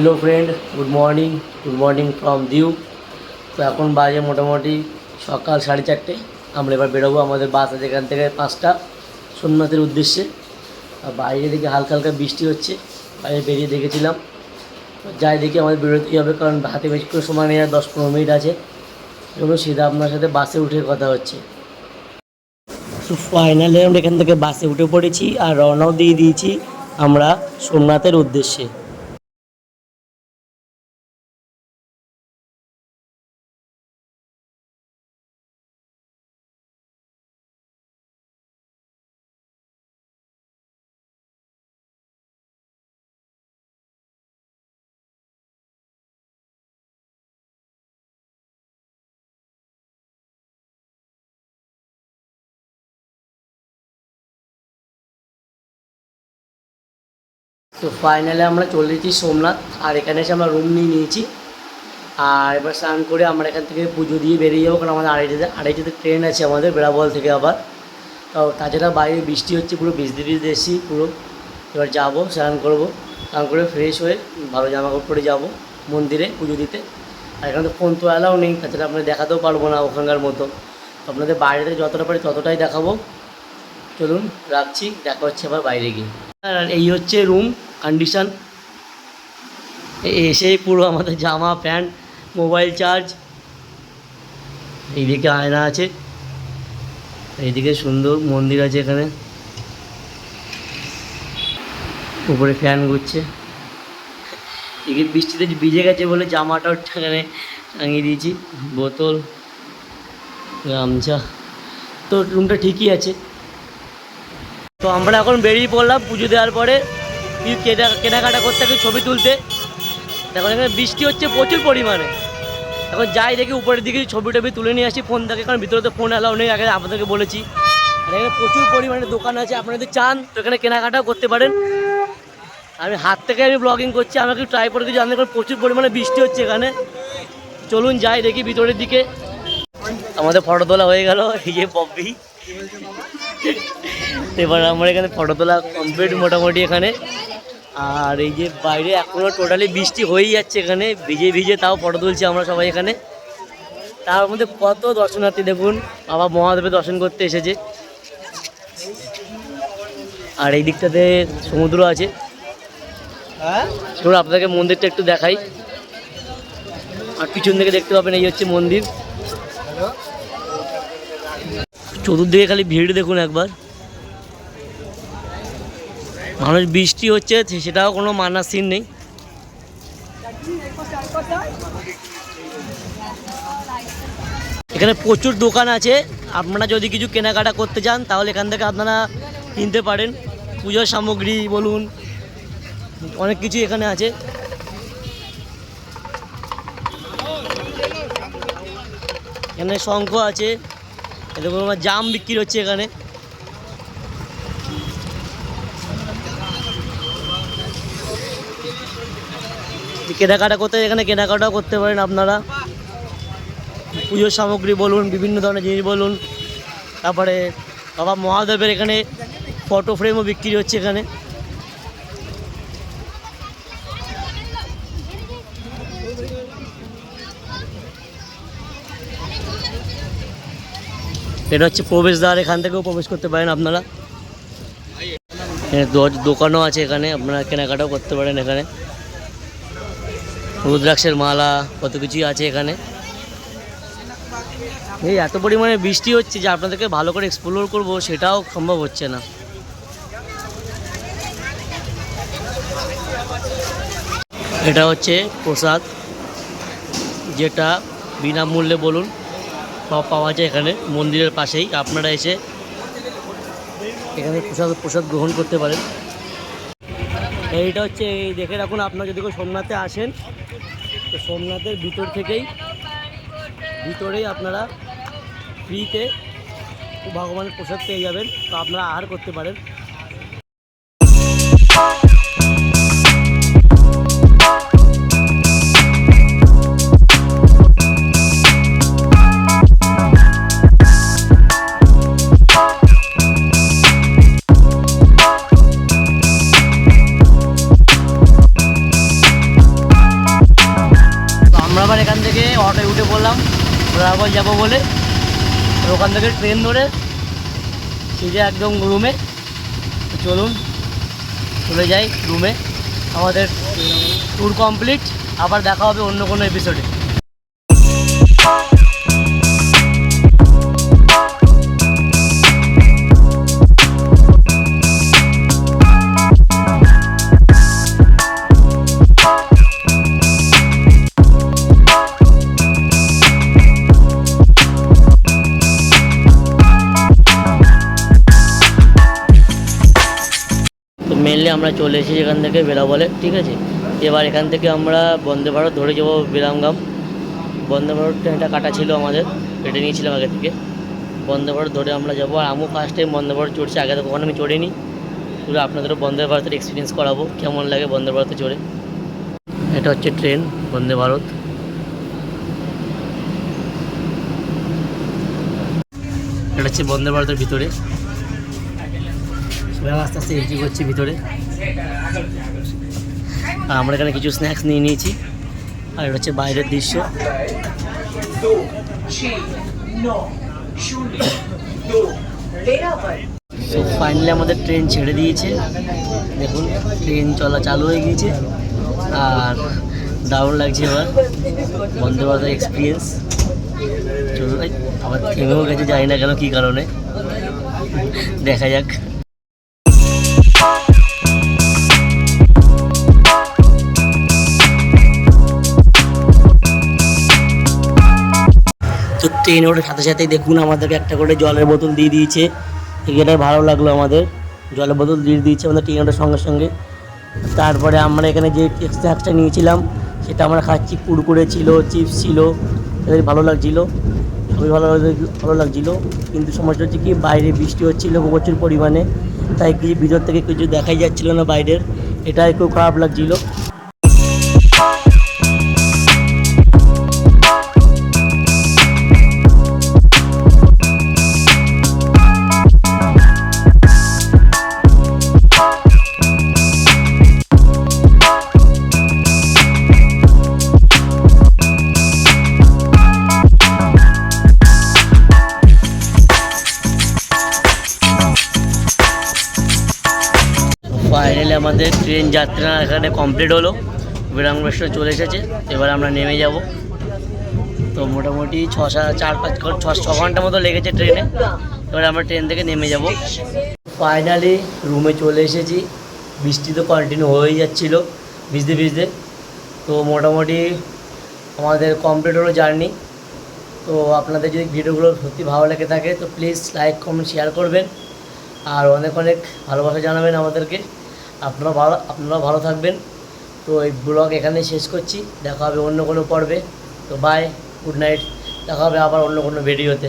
Hello friend good morning good morning from Diu তো এখন বাজে মোটামুটি সকাল সাড়ে চারটে। আমরা এবার বেরোবো আমাদের বাস আছে এখান থেকে পাঁচটা সোমনাথের উদ্দেশ্যে। আর বাইরে দিকে হালকা হালকা বৃষ্টি হচ্ছে, বাইরে বেরিয়ে দেখেছিলাম। যাই দেখি আমাদের বেরোতেই হবে, কারণ হাতে বেশি করে সময় নেই, আর দশ পনেরো মিনিট আছে। এবং সেটা আপনার সাথে বাসে উঠে কথা হচ্ছে। তো ফাইনালি আমরা এখান থেকে বাসে উঠে পড়েছি, আর রওনাও দিয়ে দিয়েছি আমরা সোমনাথের উদ্দেশ্যে। তো ফাইনালে আমরা চলে এসেছি সোমনাথ, আর এখানে এসে আমরা রুম নিয়ে নিয়েছি। আর এবার স্নান করে আমরা এখান থেকে পুজো দিয়ে বেরিয়ে যাব, কারণ আমাদের আড়াইটাতে আড়াইটাতে ট্রেন আছে আমাদের বেড়াবল থেকে আবার। তো তাছাড়া বাইরে বৃষ্টি হচ্ছে, পুরো ভিজতে ভিজতে এসেছি পুরো। এবার যাব, স্নান করব। স্নান করে ফ্রেশ হয়ে ভালো জামা কাপড় পরে যাব মন্দিরে পুজো দিতে। আর এখানে তো ফোন তো অ্যালাও নেই, তাছাড়া আপনাদের দেখাতেও পারব না ওখানকার মতো। আপনাদের বাইরে থেকে যতটা পারি ততটাই দেখাবো। চলুন, রাখছি, দেখা হচ্ছে আবার বাইরে গিয়ে। আর এই হচ্ছে রুম কন্ডিশন এসেই পুরো আমাদের জামা, প্যান্ট, মোবাইল চার্জ, এইদিকে আয়না আছে, এইদিকে সুন্দর মন্দির আছে এখানে। উপরে ফ্যান ঘুরছে। এদিকে বৃষ্টিতে ভিজে গেছে বলে জামাটাও এখানে টাঙিয়ে দিয়েছি, বোতল, গামছা। তো রুমটা ঠিকই আছে। তো আমরা এখন বেরিয়ে পড়লাম পুজো দেওয়ার পরে। কেনা কেনাকাটা করতে হবে ছবি তুলতে? দেখো এখানে বৃষ্টি হচ্ছে প্রচুর পরিমাণে। এখন যাই দেখি উপরের দিকে ছবি টবি তুলে নিয়ে আসি ফোন থাকে কারণ ভিতরে তো ফোন অ্যালাউ নেই, আগে আপনাদেরকে বলেছি। আর এখানে প্রচুর পরিমাণে দোকান আছে, আপনারা যদি চান, তো এখানে কেনাকাটাও করতে পারেন। আমি হাত থেকে আমি ব্লগিং করছি, আমাকে ট্রাই করে কিছু জানতে প্রচুর পরিমাণে বৃষ্টি হচ্ছে এখানে। চলুন যাই দেখি ভিতরের দিকে। আমাদের ফটো তোলা হয়ে গেল, এই যে বব্বি এবার আমরা এখানে ফটো তোলা কমপ্লিট মোটামুটি এখানে। আর এই যে বাইরে এখনও টোটালি বৃষ্টি হয়েই যাচ্ছে এখানে। ভিজে ভিজে তাও ফটো তুলছি আমরা সবাই এখানে। তার মধ্যে কত দর্শনার্থী দেখুন বাবা মহাদেবের দর্শন করতে এসেছে। আর এই দিকটাতে সমুদ্র আছে। চলুন আপনাকে মন্দিরটা একটু দেখাই। আর পিছন দিকে দেখতে পাবেন এই হচ্ছে মন্দির। চতুর্দিকে খালি ভিড় দেখুন একবার। মানুষ বৃষ্টি হচ্ছে সেটাও কোনো মানার সিন নেই। এখানে প্রচুর দোকান আছে, আপনারা যদি কিছু কেনাকাটা করতে চান, তাহলে এখান থেকে আপনারা কিনতে পারেন। পুজোর সামগ্রী বলুন, অনেক কিছু এখানে আছে। এখানে শঙ্খ আছে আমার জাম বিক্রি হচ্ছে এখানে। কেনাকাটা করতে, এখানে কেনাকাটাও করতে পারেন আপনারা। পুজোর সামগ্রী বলুন, বিভিন্ন ধরনের জিনিস বলুন। তারপরে বাবা মহাদেবের এখানে ফটো ফ্রেমও বিক্রি হচ্ছে এখানে। এটা হচ্ছে প্রবেশদ্বার, এখান থেকেও প্রবেশ করতে পারেন আপনারা। দোকানও আছে এখানে, আপনারা কেনাকাটাও করতে পারেন এখানে। রুদ্রাক্ষের মালা, কত কিছুই আছে এখানে। এই এত পরিমাণে বৃষ্টি হচ্ছে যে আপনাদেরকে ভালো করে এক্সপ্লোর করব, সেটাও সম্ভব হচ্ছে না। এটা হচ্ছে প্রসাদ, যেটা বিনামূল্যে বলুন, সব পাওয়া যায় এখানে, মন্দিরের পাশেই। আপনারা এসে এখানে প্রসাদ প্রসাদ গ্রহণ করতে পারেন। এইটা হচ্ছে, এই দেখে রাখুন, আপনারা যদি কেউ সোমনাথে আসেন তো সোমনাথের ভিতর থেকেই ভিতরেই আপনারা ফ্রিতে ভগবানের প্রসাদ পেয়ে যাবেন। তো আপনারা আহার করতে পারেন। অটোয় ঘোরাঘর যাব বলে। ওখান থেকে ট্রেন ধরে সিধে একদম রুমে, চলুন, চলে যাই রুমে। আমাদের ট্যুর কমপ্লিট আবার দেখা হবে অন্য কোনো এপিসোডে আমরা চলে এসেছি এখান থেকে বেড়াবলে ঠিক আছে? এবার এখান থেকে আমরা বন্দে ভারত ধরে যাব বিরামগাম। বন্দে ভারত ট্রেনটা কাটা ছিল আমাদের, কেটে নিয়েছিলাম আগে থেকে। বন্দে ভারত ধরে আমরা যাব। আর আমিও ফার্স্ট টাইম বন্দে ভারত চড়ছি, আগে তো কখনো আমি চড়িনি। শুধু আপনাদেরও বন্দে ভারতের এক্সপিরিয়েন্স করাবো, কেমন লাগে বন্দে ভারতে চড়ে? এটা হচ্ছে ট্রেন, বন্দে ভারত। এটা হচ্ছে বন্দে ভারতের ভিতরে। সবাই আস্তে আস্তে এন্ট্রি করছি ভিতরে। আর আমরা এখানে কিছু স্ন্যাক্স নিয়ে নিয়েছি। আর এটা হচ্ছে বাইরের দৃশ্য। সো ফাইনালি আমাদের ট্রেন ছেড়ে দিয়েছে। দেখুন ট্রেন চলা চালু হয়ে গিয়েছে। আর দারুণ লাগছে এবার। বন্দে ভারত এক্সপিরিয়েন্স চলুন আবার থেমেও গেছে, জানি না কেন কী কারণে। দেখা যাক। ট্রেন ওঠার সাথে সাথেই দেখুন আমাদেরকে একটা করে জলের বোতল দিয়ে দিয়েছে। এটা ভালো লাগল আমাদের। জলের বোতল দিয়ে দিয়েছে আমাদের ট্রেন ওঠার সঙ্গে সঙ্গে। তারপরে আমরা এখানে যে স্ন্যাক্সটা নিয়েছিলাম, সেটা আমরা খাচ্ছি। কুড়কুড়ে ছিল, চিপস ছিল, এদের ভালো লাগছিল। খুবই ভালো ভালো লাগছিল। কিন্তু সমস্যা হচ্ছে কি, বাইরে বৃষ্টি হচ্ছিল প্রচুর পরিমাণে। তাই কিছু ভিতর থেকে কিছু দেখাই যাচ্ছিল না বাইরের। এটাই খুব খারাপ লাগছিল। ফাইনালি আমাদের ট্রেন যাত্রা এখানে কমপ্লিট হলো। স্টেশন চলে এসেছে। এবার আমরা নেমে যাব। তো মোটামুটি ছ চার পাঁচ ছ ছ ঘণ্টা মতো লেগেছে ট্রেনে এবার আমরা ট্রেন থেকে নেমে যাব। ফাইনালি রুমে চলে এসেছি। বৃষ্টি তো কন্টিনিউ হয়েই যাচ্ছিল ভিজতে ভিজতে। তো মোটামুটি আমাদের কমপ্লিট হলো জার্নি তো আপনাদের যদি ভিডিওগুলো সত্যি ভালো লেগে থাকে, তো প্লিজ লাইক কমেন্ট শেয়ার করবেন। আর অনেক অনেক ভালোবাসা জানাবেন আমাদেরকে। আপনারা ভালো আপনারা ভালো থাকবেন। তো এই ব্লগ এখানে শেষ করছি। দেখা হবে অন্য কোনো পর্বে। তো বাই গুড নাইট দেখা হবে আবার অন্য কোনো ভিডিওতে